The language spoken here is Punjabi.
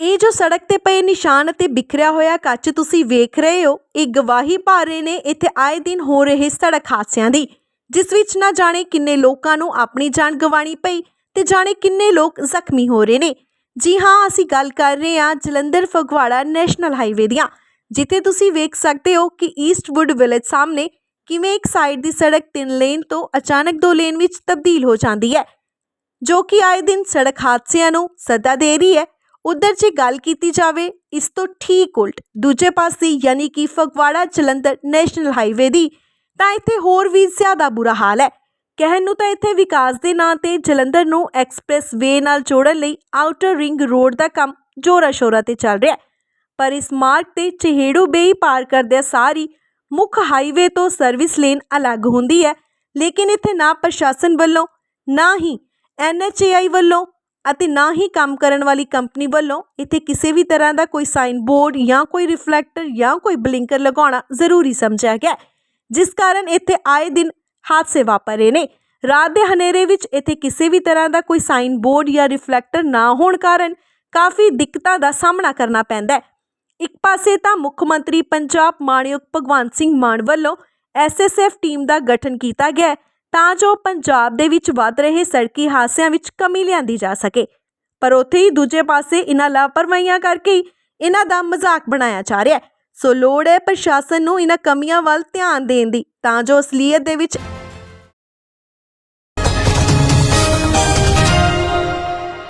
ਇਹ ਜੋ ਸੜਕ ਤੇ ਪਏ ਨਿਸ਼ਾਨ ਅਤੇ ਬਿਖਰਿਆ ਹੋਇਆ ਕੱਚ ਤੁਸੀਂ ਵੇਖ ਰਹੇ ਹੋ, ਇਹ ਗਵਾਹੀ ਭਰ ਰਹੇ ਨੇ ਇੱਥੇ ਆਏ ਦਿਨ ਹੋ ਰਹੇ ਸੜਕ ਹਾਦਸਿਆਂ ਦੀ। ਜਿਸ ਵਿੱਚ ਨਾ ਜਾਣੇ ਕਿੰਨੇ ਲੋਕਾਂ ਨੂੰ ਆਪਣੀ ਜਾਨ ਗਵਾਣੀ ਪਈ ਤੇ ਜਾਣੇ ਕਿੰਨੇ ਲੋਕ ਜ਼ਖਮੀ ਹੋ ਰਹੇ ਨੇ। ਜੀ ਹਾਂ, ਅਸੀਂ ਗੱਲ ਕਰ ਰਹੇ ਹਾਂ ਜਲੰਧਰ ਫਗਵਾੜਾ ਨੈਸ਼ਨਲ ਹਾਈਵੇ ਦੀਆਂ, ਜਿੱਥੇ ਤੁਸੀਂ ਵੇਖ ਸਕਦੇ ਹੋ ਕਿ ਈਸਟਵੁੱਡ ਵਿਲੇਜ ਸਾਹਮਣੇ ਕਿਵੇਂ ਇੱਕ ਸਾਈਡ ਦੀ ਸੜਕ ਤਿੰਨ ਲੇਨ ਤੋਂ ਅਚਾਨਕ ਦੋ ਲੇਨ ਵਿੱਚ ਤਬਦੀਲ ਹੋ ਜਾਂਦੀ ਹੈ, ਜੋ ਕਿ ਆਏ ਦਿਨ ਸੜਕ ਹਾਦਸਿਆਂ ਨੂੰ ਸੱਦਾ ਦੇ ਰਹੀ ਹੈ। ਉਧਰ ਜੇ ਗੱਲ ਕੀਤੀ ਜਾਵੇ, ਇਸ ਤੋਂ ਠੀਕ ਉਲਟ ਦੂਜੇ ਪਾਸੇ ਯਾਨੀ ਕਿ ਫਗਵਾੜਾ ਜਲੰਧਰ ਨੈਸ਼ਨਲ ਹਾਈਵੇ ਦੀ, ਤਾਂ ਇੱਥੇ ਹੋਰ ਵੀ ਜ਼ਿਆਦਾ ਬੁਰਾ ਹਾਲ ਹੈ। ਕਹਿਣ ਨੂੰ ਤਾਂ ਇੱਥੇ ਵਿਕਾਸ ਦੇ ਨਾਂ ਤੇ ਜਲੰਧਰ ਨੂੰ ਐਕਸਪ੍ਰੈਸ ਵੇ ਨਾਲ ਜੋੜਨ ਲਈ ਆਊਟਰ ਰਿੰਗ ਰੋਡ ਦਾ ਕੰਮ ਜੋਰਾ ਸ਼ੋਰਾ ਤੇ ਚੱਲ ਰਿਹਾ ਹੈ। ਪਰ ਇਸ ਮਾਰਗ ਤੇ ਚਿਹੇੜੂ ਬੇਈ ਪਾਰ ਕਰਦਿਆਂ ਸਾਰੀ ਮੁੱਖ ਹਾਈਵੇ ਤੋਂ ਸਰਵਿਸ ਲੇਨ ਅਲੱਗ ਹੁੰਦੀ ਹੈ। ਲੇਕਿਨ ਇੱਥੇ ਨਾ ਪ੍ਰਸ਼ਾਸਨ ਵੱਲੋਂ, ਨਾ ਹੀ ਐਨਐਚਏਆਈ ਵੱਲੋਂ ਅਤੇ ਨਾ ਹੀ ਕੰਮ ਕਰਨ ਵਾਲੀ ਕੰਪਨੀ ਵੱਲੋਂ ਇੱਥੇ ਕਿਸੇ ਵੀ ਤਰ੍ਹਾਂ ਦਾ ਕੋਈ ਸਾਈਨ ਬੋਰਡ ਜਾਂ ਕੋਈ ਰਿਫਲੈਕਟਰ ਜਾਂ ਕੋਈ ਬਲਿੰਕਰ ਲਗਾਉਣਾ ਜ਼ਰੂਰੀ ਸਮਝਿਆ ਗਿਆ ਜਿਸ ਕਾਰਨ ਇੱਥੇ ਆਏ ਦਿਨ ਹਾਦਸੇ ਵਾਪਰ ਰਹੇ ਨੇ। ਰਾਤ ਦੇ ਹਨੇਰੇ ਵਿੱਚ ਇੱਥੇ ਕਿਸੇ ਵੀ ਤਰ੍ਹਾਂ ਦਾ ਕੋਈ ਸਾਈਨ ਬੋਰਡ ਜਾਂ ਰਿਫਲੈਕਟਰ ਨਾ ਹੋਣ ਕਾਰਨ ਕਾਫੀ ਦਿੱਕਤਾਂ ਦਾ ਸਾਹਮਣਾ ਕਰਨਾ ਪੈਂਦਾ ਹੈ। ਇੱਕ ਪਾਸੇ ਤਾਂ ਮੁੱਖ ਮੰਤਰੀ ਪੰਜਾਬ ਮਾਣਯੋਗ ਭਗਵੰਤ ਸਿੰਘ ਮਾਨ ਵੱਲੋਂ ਐਸਐਸਐਫ ਟੀਮ ਦਾ ਗਠਨ ਕੀਤਾ ਗਿਆ ਤਾਂ ਜੋ ਪੰਜਾਬ ਦੇ ਵਿੱਚ ਵੱਧ ਰਹੇ ਸੜਕੀ ਹਾਦਸਿਆਂ ਵਿੱਚ ਕਮੀ ਲਿਆਂਦੀ ਜਾ ਸਕੇ। ਪਰ ਉੱਥੇ ਹੀ ਦੂਜੇ ਪਾਸੇ ਇਹਨਾਂ ਲਾਪਰਵਾਹੀਆਂ ਕਰਕੇ ਹੀ ਇਹਨਾਂ ਦਾ ਮਜ਼ਾਕ ਬਣਾਇਆ ਜਾ ਰਿਹਾ ਹੈ। ਸੋ ਲੋੜ ਹੈ ਪ੍ਰਸ਼ਾਸਨ ਨੂੰ ਇਹਨਾਂ ਕਮੀਆਂ ਵੱਲ ਧਿਆਨ ਦੇਣ ਦੀ, ਤਾਂ ਜੋ ਅਸਲੀਅਤ ਦੇ ਵਿੱਚ